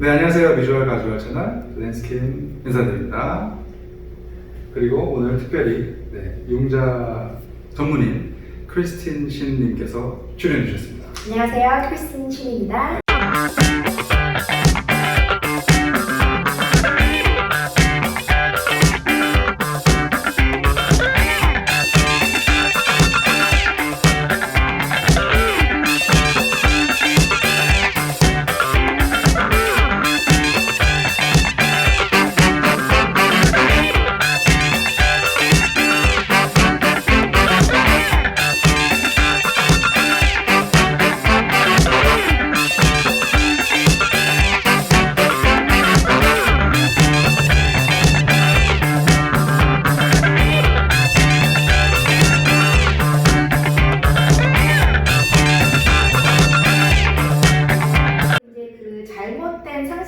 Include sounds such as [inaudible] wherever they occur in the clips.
네, 안녕하세요. 비주얼 가주얼 채널 랜스킨 인사드립니다. 그리고 오늘 특별히 네, 용자 전문인 크리스틴 신님께서 출연해 주셨습니다. 안녕하세요. 크리스틴 신입니다.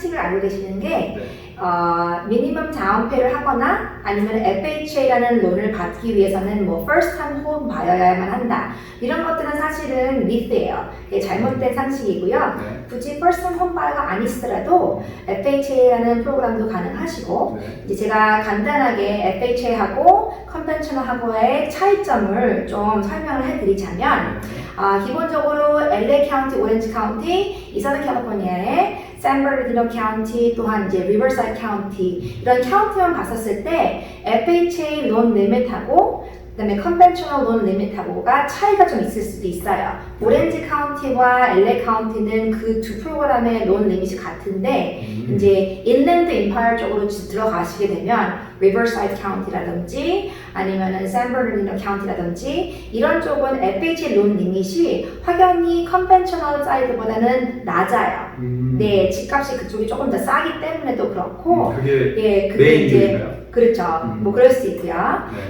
상식을 알고 계시는 게 네. 어, 미니멈 다운페이를 하거나 아니면 FHA라는 론을 받기 위해서는 뭐 first time home 바여야만 한다. 이런 것들은 사실은 미스예요. 이게 잘못된 상식이고요. 네. 굳이 first time home 바이어가 아니시더라도 FHA라는 프로그램도 가능하시고 네. 이제 제가 간단하게 FHA하고 컨벤셔널하고의 차이점을 좀 설명을 해드리자면 아, 기본적으로 LA 카운티, 오렌지 카운티, 이 서던 캘리포니아의 샌버르디노 카운티, 또한 이제 리버사이드 카운티 이런 카운티만 봤었을 때 FHA 론 리밋하고 그다음에 컨벤셔널 론 리밋하고가 차이가 좀 있을 수도 있어요. 오렌지 카운티와 LA 카운티는 그 두 프로그램의 론 리밋이 같은데 음. 이제 인랜드 임파이어 쪽으로 지- 들어가시게 되면 리버사이드 카운티라든지 아니면은 샌버르디노 카운티라든지 이런 쪽은 FHA 론 리밋이 확연히 컨벤셔널 사이드보다는 낮아요. 음. 네, 집값이 그쪽이 조금 더 싸기 때문에도 그렇고 음, 그게 예, 메인 이제 이유인가요? 그렇죠. 음. 뭐 그럴 수 있고요.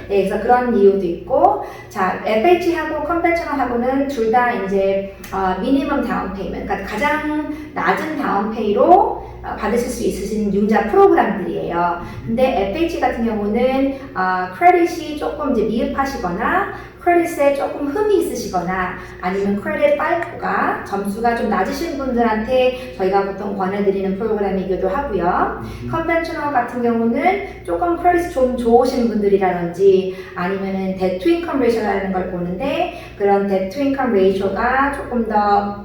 네. 예, 그래서 그런 이유도 있고, 자, FH하고 컨벤셔널하고는 둘 다 이제 어, 미니멈 다운 페이먼트, 그러니까 가장 낮은 다운 페이로 어, 받으실 수 있으신 융자 프로그램들이에요. 근데 FH 같은 경우는 어, 크레딧이 조금 이제 미흡하시거나 크레딧에 조금 흠이 있으시거나 아니면 크레딧 파이프가 점수가 좀 낮으신 분들한테 저희가 보통 권해드리는 프로그램이기도 하고요. 음. 컨벤셔널 같은 경우는 조금 크레딧 좀 좋으신 분들이라든지 아니면은 데트 인컴 레이쇼라는 걸 보는데 그런 데트 인컴 레이쇼가 조금 더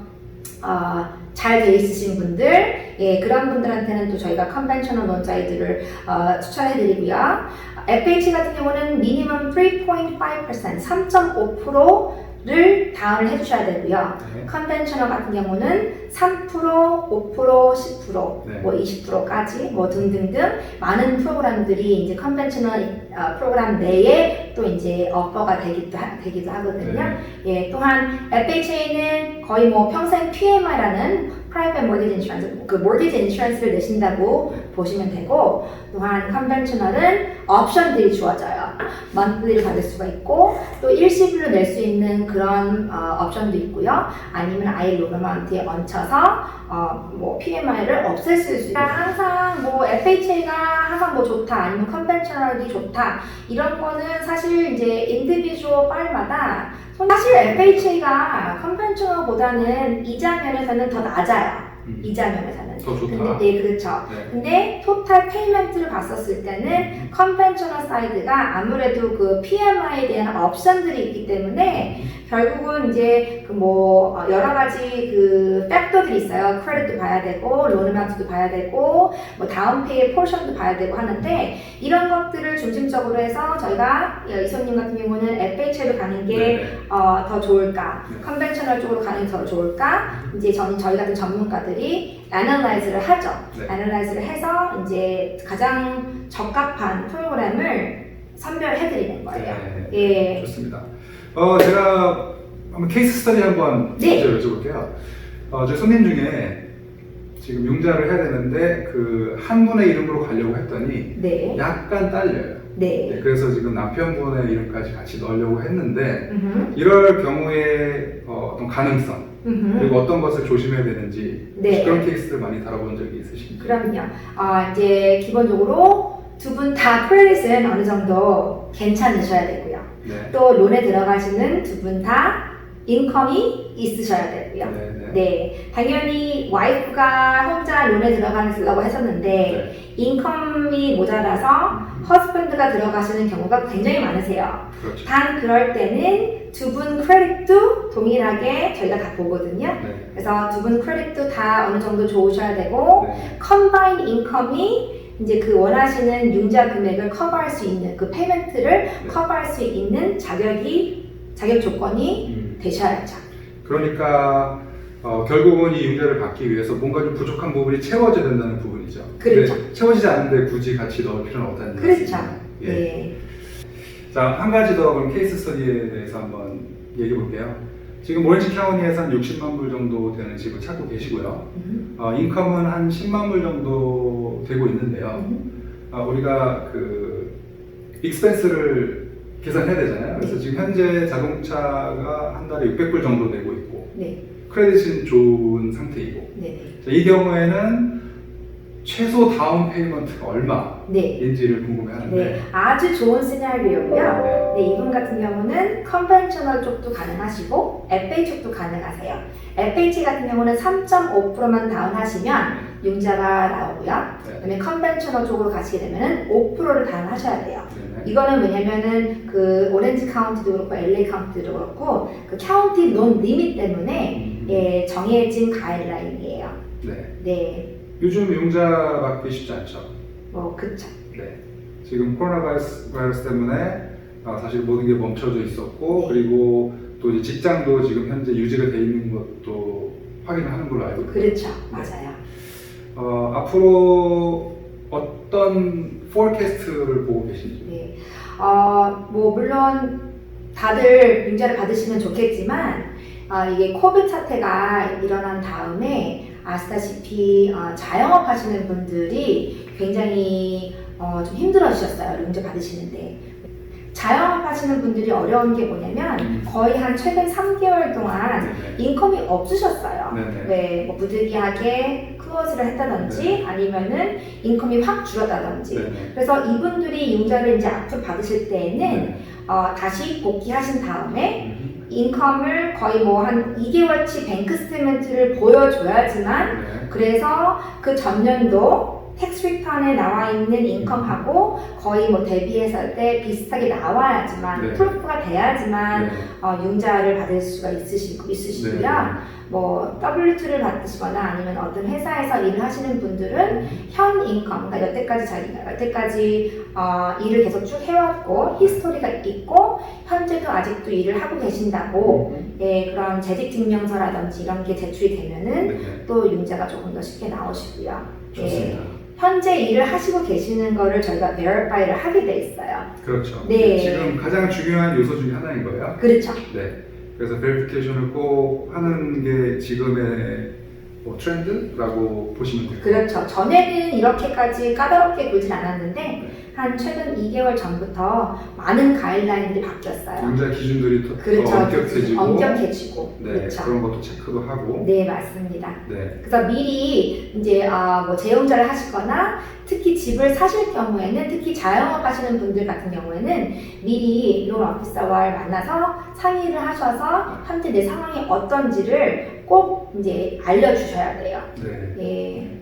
어, 잘돼 있으신 분들, 예, 그런 분들한테는 또 저희가 컨벤셔널 론사이드를 어, 추천해드리고요. FH 같은 경우는 미니멈 3.5%, 3.5%를 다운을 해주셔야 되고요. 네. 컨벤셔널 같은 경우는 3%, 5%, 10%, 네. 뭐 20%까지 뭐 등등등 많은 프로그램들이 이제 컨벤셔널 어, 프로그램 내에 또 이제 어퍼가 되기도, 하, 되기도 하거든요. 네. 예, 또한 FHA는 거의 뭐 평생 PMI라는 Private Mortgage Insurance, 그 Mortgage Insurance를 내신다고 보시면 되고 또한 컨벤셔널은 옵션들이 주어져요. monthly를 받을 수가 있고 또 일시불로 낼 수 있는 그런 어, 옵션도 있고요. 아니면 아예 로그마운트에 얹혀서 어, 뭐 PMI를 없앨 수 있어요. 항상 뭐 FHA가 항상 뭐 좋다 아니면 컨벤셔널이 좋다 이런 거는 사실 이제 인디비주얼 파일마다 사실 FHA가 컨벤셔널보다는 이자 면에서는 더 낮아요. 음. 이자 면에서는. 더 좋다. 근데 네 그렇죠. 네. 근데 토탈 페이먼트를 봤었을 때는 컨벤셔널 사이드가 아무래도 그 PMI에 대한 옵션들이 있기 때문에 결국은 이제 그 뭐 여러 가지 그 팩터들이 있어요. 크레딧도 봐야 되고 론 어마운트도 봐야 되고 뭐 다운페이 포션도 봐야 되고 하는데 이런 것들을 중심적으로 해서 저희가 이소님 같은 경우는 FHA로 가는 게 네. 어, 더 좋을까? 네. 컨벤셔널 쪽으로 가는 게 더 좋을까? 이제 저는 저희 같은 전문가들이 애널라이즈를 하죠. 네. 애널라이즈를 해서 이제 가장 적합한 프로그램을 선별해 드리는 거예요. 네. 예. 좋습니다. 어, 제가 한번 케이스 스터디 한번 네. 먼저 여쭤볼게요. 어, 저희 손님 중에 지금 융자를 해야 되는데 그 한 분의 이름으로 가려고 했더니 네. 약간 딸려요. 네. 네, 그래서 지금 남편분의 이름까지 같이 넣으려고 했는데 음흠. 이럴 경우에 어, 어떤 가능성 음흠. 그리고 어떤 것을 조심해야 되는지 네. 그런 케이스를 많이 다뤄본 적이 있으신가요? 그럼요. 아, 이제 기본적으로 두 분다 크레딧은 어느 정도 괜찮으셔야 되고요. 네. 또 론에 들어가시는 두 분 다 인컴이 있으셔야 되고요. 네, 네. 네, 당연히 와이프가 혼자 론에 들어가려고 했었는데 네. 인컴이 모자라서 음, 허스밴드가 들어가시는 경우가 굉장히 많으세요. 그렇죠. 단 그럴 때는 두 분 크레딧도 동일하게 저희가 다 보거든요. 네. 그래서 두 분 크레딧도 다 어느 정도 좋으셔야 되고 네. 컨바인 인컴이 이제 그 원하시는 융자 금액을 커버할 수 있는 그 페이먼트를 커버할 수 있는 자격이 자격 조건이 음, 되셔야죠. 그러니까 어, 결국은 이 융자를 받기 위해서 뭔가 좀 부족한 부분이 채워져야 된다는 부분이죠. 그렇죠. 채워지지 않는데 굳이 같이 넣을 필요는 없다는 그렇죠. 말씀이에요. 예. 네. 자, 한 가지 더 그럼 케이스 스터디에 대해서 한번 얘기해 볼게요. 지금 오렌지 카운티에서 한 60만 불 정도 되는 집을 찾고 계시고요. 음, 어, 인컴은 한 10만 불 정도 되고 있는데요. 음, 아, 우리가 그 익스펜스를 계산해야 되잖아요. 그래서 네. 지금 현재 자동차가 한 달에 600불 정도 내고 있고 네, 크레딧은 좋은 상태이고 네, 네. 자, 이 경우에는 최소 다운 페이먼트가 얼마인지를 네. 궁금해하는데 네, 아주 좋은 시나리오고요. 네. 네, 이분 같은 경우는 컨벤셔널 쪽도 가능하시고 FH 쪽도 가능하세요. FH 같은 경우는 3.5%만 다운하시면 융자가 나오고요. 네. 그다음에 컨벤셔널 쪽으로 가시게 되면은 5%를 다운하셔야 돼요. 네네. 이거는 왜냐면은 그 오렌지 카운티도 그렇고 LA 카운티도 그렇고 그 카운티 논 리밋 때문에 음, 예, 정해진 가이드라인이에요. 네. 네, 요즘 융자 받기 쉽지 않죠. 뭐 그쵸. 네. 지금 코로나 바이러스, 바이러스 때문에 아, 사실 모든 게 멈춰져 있었고 네. 그리고 또 이제 직장도 지금 현재 유지가 돼 있는 것도 확인을 하는 걸로 알고 있거든요. 그렇죠, 맞아요. 어, 앞으로 어떤 포캐스트를 보고 계신지. 네. 어, 뭐, 물론 다들 융자를 받으시면 좋겠지만, 아, 이게 코비드 사태가 일어난 다음에 아시다시피 어, 자영업 하시는 분들이 굉장히 어, 좀 힘들어지셨어요. 융자 받으시는데. 자영업 하시는 분들이 어려운 게 뭐냐면 음. 거의 한 최근 3개월 동안 네네. 인컴이 없으셨어요. 네네. 네, 뭐 부득이하게 클로즈를 했다든지 아니면은 인컴이 확 줄었다든지. 그래서 이분들이 융자를 이제 앞으로 받으실 때에는 네. 어, 다시 복귀하신 다음에 음, 인컴을 거의 뭐 한 2개월치 뱅크 스테이먼트를 보여줘야지만 네. 그래서 그 전년도 텍스 리턴에 나와 있는 인컴하고 거의 뭐 대비했을 때 비슷하게 나와야지만 네. 프루프가 돼야지만 네. 어, 융자를 받을 수가 있으시, 있으시고요. 네. 뭐 W2를 받으시거나 아니면 어떤 회사에서 일을 하시는 분들은 음, 현 인컴, 그러니까 여태까지 자기가 여태까지 어, 일을 계속 쭉 해왔고 히스토리가 있고 현재도 아직도 일을 하고 계신다고 음, 예, 그런 재직 증명서라든지 이런 게 제출이 되면은 네네. 또 융자가 조금 더 쉽게 나오시고요. 좋습니다. 현재 일을 하시고 계시는 거를 저희가 베리파이를 하게 돼 있어요. 그렇죠. 네. 지금 가장 중요한 요소 중에 하나인 거예요. 그렇죠. 네. 그래서 베리피케이션을 꼭 하는 게 지금의 뭐 트렌드라고 보시면 돼요. 그렇죠. 전에는 이렇게까지 까다롭게 굴진 않았는데 한 최근 2개월 전부터 많은 가이드라인들이 바뀌었어요. 융자 기준들이 더, 그렇죠. 더 엄격해지고 엄격해지고. 네, 그렇죠. 그런 것도 체크도 하고 네, 맞습니다. 네. 그래서 미리 이제 아, 뭐 재용자를 하시거나 특히 집을 사실 경우에는 특히 자영업 하시는 분들 같은 경우에는 미리 론 오피서와 만나서 상의를 하셔서 현재 내 상황이 어떤지를 꼭 이제 알려주셔야 돼요. 네. 예.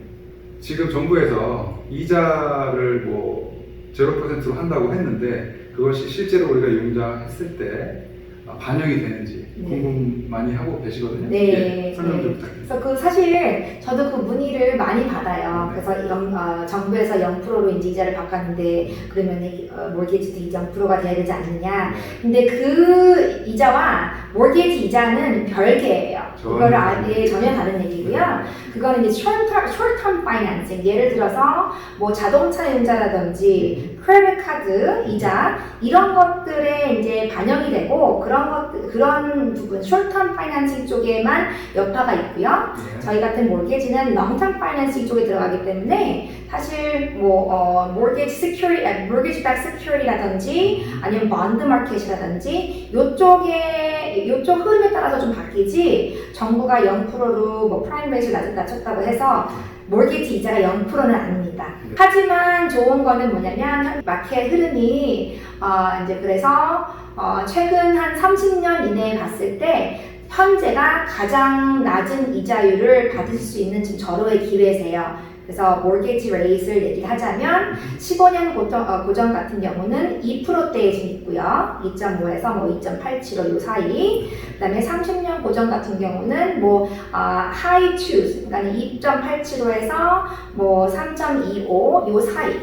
지금 정부에서 이자를 뭐 0%로 한다고 했는데 그것이 실제로 우리가 융자했을 때 아, 반영이 되는지 네. 궁금 많이 하고 계시거든요. 네, 예, 설명 좀 네. 부탁드립니다. 그래서 그 사실 저도 그 문의를 많이 받아요. 네. 그래서 이런 어, 정부에서 0%로 이제 이자를 바꿨는데 그러면 어, 몰게지도 0%가 돼야 되지 않느냐. 네. 근데 그 이자와 몰게지 이자는 별개예요. 그거를 아예 전혀 다른 얘기고요. 그거는 이제 short-term, short-term financing. 예를 들어서 뭐 자동차 융자라든지 크레딧 카드 이자 이런 것들에 이제 반영이 되고 그런 것 그런 부분 short-term financing 쪽에만 여파가 있고요. 네. 저희 같은 몰게지는 long-term financing 쪽에 들어가기 때문에 사실 뭐 어, mortgage security, mortgage backed security라든지 아니면 bond market이라든지 요쪽에 요쪽 흐름에 따라서 좀 바뀌지 정부가 0%로 뭐 프라임 레이를 낮, 낮췄다고 해서 몰게지 이자가 0%는 아닙니다. 네. 하지만 좋은 거는 뭐냐면 현 마켓 흐름이 어, 이제 그래서 어, 최근 한 30년 이내에 봤을 때 현재가 가장 낮은 이자율을 받으실 수 있는 지금 절호의 기회세요. 그래서 mortgage rate를 얘기를 하자면 15년 고정, 어, 고정 같은 경우는 2%대에 지금 있고요. 2.5에서 뭐 2.875요 사이. 그다음에 30년 고정 같은 경우는 뭐 아, high 그러니까 2.875에서 뭐 3.25요 사이.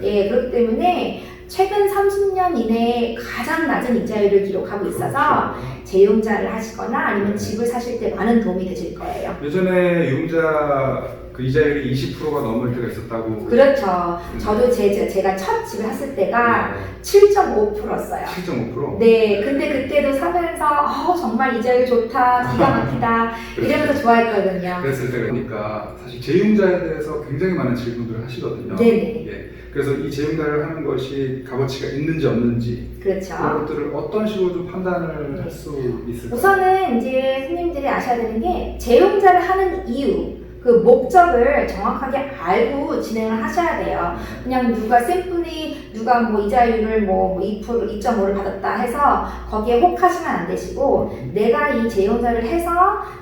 네. 예, 그렇기 때문에 최근 30년 이내에 가장 낮은 이자율을 기록하고 있어서 그렇죠. 재용자를 하시거나 아니면 네. 집을 사실 때 많은 도움이 되실 거예요. 예전에 융자 그 이자율이 20%가 넘을 때가 있었다고. 그렇죠. 음. 저도 제, 제- 제가 첫 집을 샀을 때가 네. 7.5%였어요. 7.5%. 네, 근데 그때도 사면서 어, 정말 이자율 좋다, 기가 막히다 [laughs] 이러면서 좋아했거든요. 그랬을 때 보니까 사실 재융자에 대해서 굉장히 많은 질문들을 하시거든요. 네네. 예. 그래서 이 재융자를 하는 것이 값어치가 있는지 없는지 그렇죠. 그런 것들을 어떤 식으로 좀 판단을 네. 할수 있을까요? 우선은 이제 스님들이 아셔야 되는 게 재용자를 하는 이유, 그 목적을 정확하게 알고 진행을 하셔야 돼요. 그냥 누가 샘플이 누가 뭐 이자율을 뭐 2%, 2.5를 받았다 해서 거기에 혹하시면 안 되시고 내가 이 재용자를 해서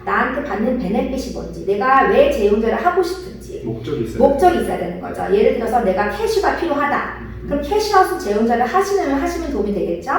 나한테 받는 베네핏이 뭔지 내가 왜 재용자를 하고 싶은지 목적이 있어요. 목적이 있어야 되는 거죠. 예를 들어서 내가 캐시가 필요하다. 그럼 캐시아웃 재용자를 하시면 하시면 도움이 되겠죠?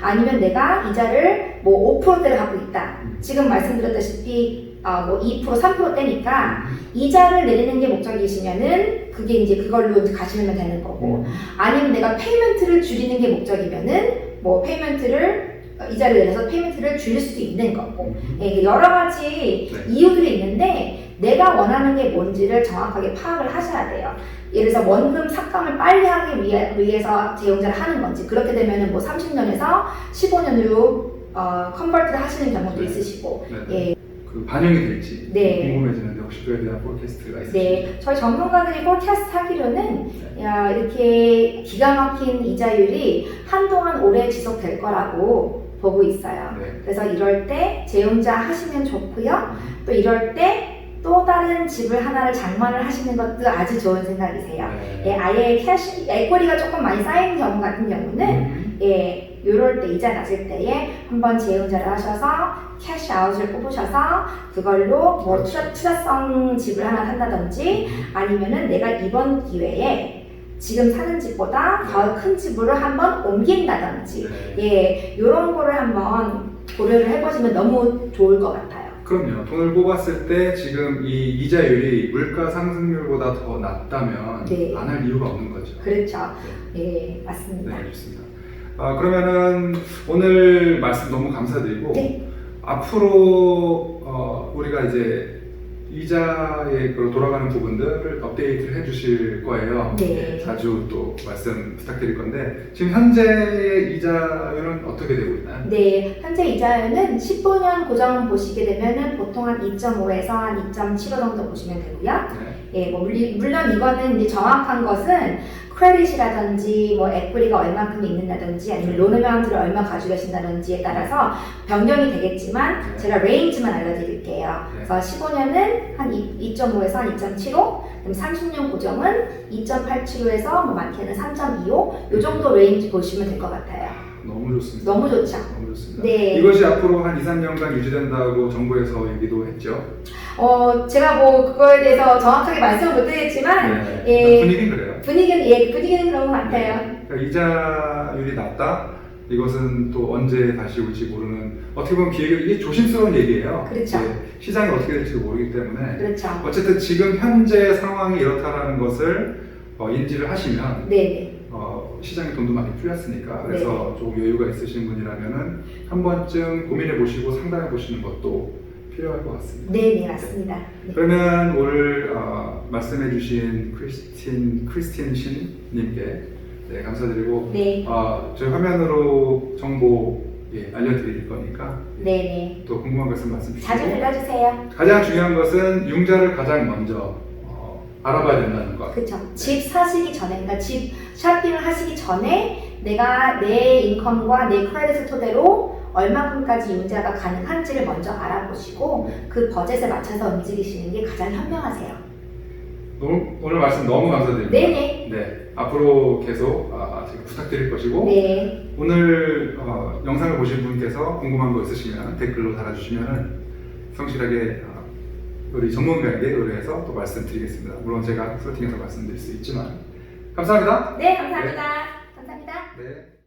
아니면 내가 이자를 뭐 5%대를 갖고 있다. 지금 말씀드렸다시피 어, 뭐 2% 3%대니까 이자를 내리는 게 목적이시면은 그게 이제 그걸로 가시면 되는 거고 아니면 내가 페이먼트를 줄이는 게 목적이면은 뭐 페이먼트를 어, 이자를 내려서 페이먼트를 줄일 수도 있는 거고 예, 이게 여러 가지 네. 이유들이 있는데 내가 원하는 게 뭔지를 정확하게 파악을 하셔야 돼요. 예를 들어서 원금 삭감을 빨리 하기 위해, 위해서 재용자를 하는 건지 그렇게 되면은 뭐 30년에서 15년으로 어, 컨버트를 하시는 경우도 네. 있으시고 네. 예, 그 반영이 될지 네. 궁금해지는데 혹시 그에 대한 포캐스트가 있으신지 네, 저희 전문가들이 포캐스트 하기로는 야, 이렇게 기가 막힌 이자율이 한동안 오래 지속될 거라고 보고 있어요. 네. 그래서 이럴 때 재용자 하시면 좋고요. 또 이럴 때 또 다른 집을 하나를 장만을 하시는 것도 아주 좋은 생각이세요. 예, 네. 아예 캐시, 에코리가 조금 많이 쌓이는 경우 같은 경우는 음. 예, 요럴 때 이자 낮을 때에 한번 재용자를 하셔서 캐시아웃을 뽑으셔서 그걸로 뭐 그렇죠. 투자, 투자성 집을 하나 산다든지 아니면은 내가 이번 기회에 지금 사는 집보다 더 큰 집으로 한번 옮긴다든지 네. 예, 요런 거를 한번 고려를 해보시면 너무 좋을 것 같아요. 그럼요. 돈을 뽑았을 때 지금 이 이자율이 물가 상승률보다 더 낮다면 네. 안할 이유가 없는 거죠. 그렇죠. 예, 맞습니다. 네, 알겠습니다. 아, 그러면은 오늘 말씀 너무 감사드리고 네. 앞으로 어, 우리가 이제 이자에 그 돌아가는 부분들을 업데이트를 해주실 거예요. 네. 자주 또 말씀 부탁드릴 건데 지금 현재의 이자율은 어떻게 되고 있나요? 네, 현재 이자율은 15년 고정 보시게 되면은 보통 한 2.5에서 한 2.75 정도 보시면 되고요. 네. 예, 뭐 물리, 물론 이거는 이제 정확한 것은 크레딧이라든지 뭐 에quity 얼마큼 있는다든지 아니면 론 어마운트를 얼마 가지고 계신다든지에 따라서 변경이 되겠지만 네. 제가 레인지만 알려드릴게요. 네. 그래서 15년은 한 2.5에서 한 2.75, 그럼 30년 고정은 2.875에서 뭐 많게는 3.25, 요 정도 레인지 보시면 될 것 같아요. 너무 좋습니다. 너무 좋죠. 너무 좋습니다. 네. 이것이 앞으로 한 2, 3년간 유지된다고 정부에서 얘기도 했죠. 어, 제가 뭐 그거에 대해서 정확하게 말씀을 못 드리겠지만 네. 예. 분위기는 그래요. 분위기는 예, 분위기는 그런 것 같아요. 그러니까 이자율이 낮다. 이것은 또 언제 다시 올지 모르는 어떻게 보면 기획 이게 조심스러운 얘기예요. 그렇죠. 예, 시장이 어떻게 될지 모르기 때문에 그렇죠. 어쨌든 지금 현재 상황이 이렇다라는 것을 어, 인지를 하시면 네, 어, 시장에 돈도 많이 풀렸으니까 네. 그래서 조금 여유가 있으신 분이라면은 한 번쯤 고민해 보시고 상담해 보시는 것도 필요할 것 같습니다. 네, 네, 맞습니다. 네. 그러면 오늘 어, 말씀해 주신 크리스틴 크리스틴 신님께 네, 감사드리고 네, 어, 저희 화면으로 정보 예, 알려드릴 거니까 네, 네. 또 궁금한 것은 말씀 자주 주시고 들러주세요. 가장 중요한 것은 융자를 가장 먼저 어, 알아봐야 된다는 것. 그렇죠. 집 사시기 전에, 그러니까 집 쇼핑을 하시기 전에 내가 내 인컴과 내 크레딧을 토대로 얼마큼까지 융자가 가능한지를 먼저 알아보시고 네. 그 버젯에 맞춰서 움직이시는 게 가장 현명하세요. 오늘, 오늘 말씀 너무 감사드립니다. 네네. 네, 앞으로 계속 아, 제가 부탁드릴 것이고 네. 오늘 어, 영상을 보신 분께서 궁금한 거 있으시면 댓글로 달아주시면 성실하게 어, 우리 전문가에게 의뢰해서 또 말씀드리겠습니다. 물론 제가 소팅해서 말씀드릴 수 있지만 감사합니다. 네, 감사합니다. 감사합니다. 네.